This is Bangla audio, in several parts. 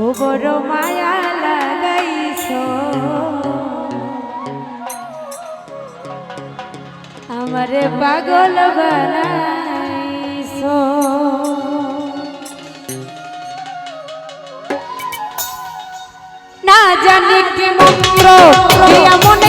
ও বড় মায়া লাগাইছ। আমারে পাগল বানাইছ। না জানি কি মন্ত্র এমন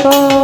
Oh.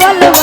follow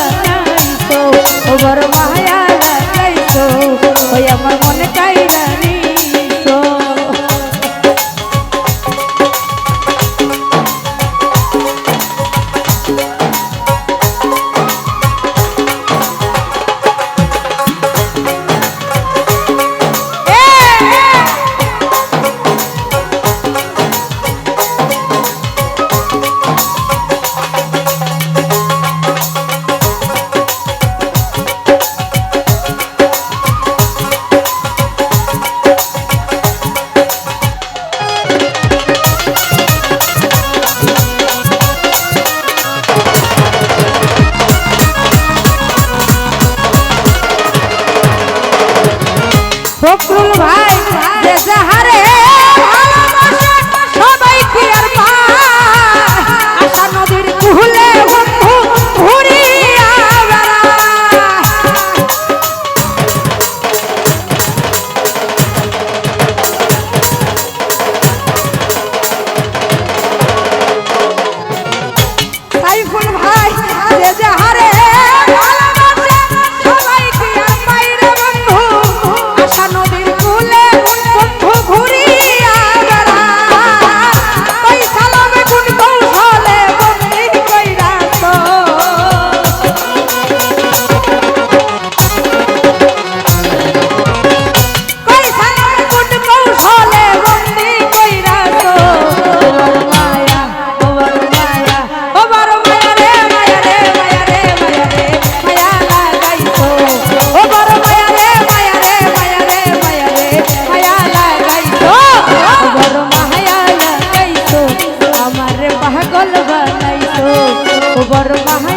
বড় লাগাইছো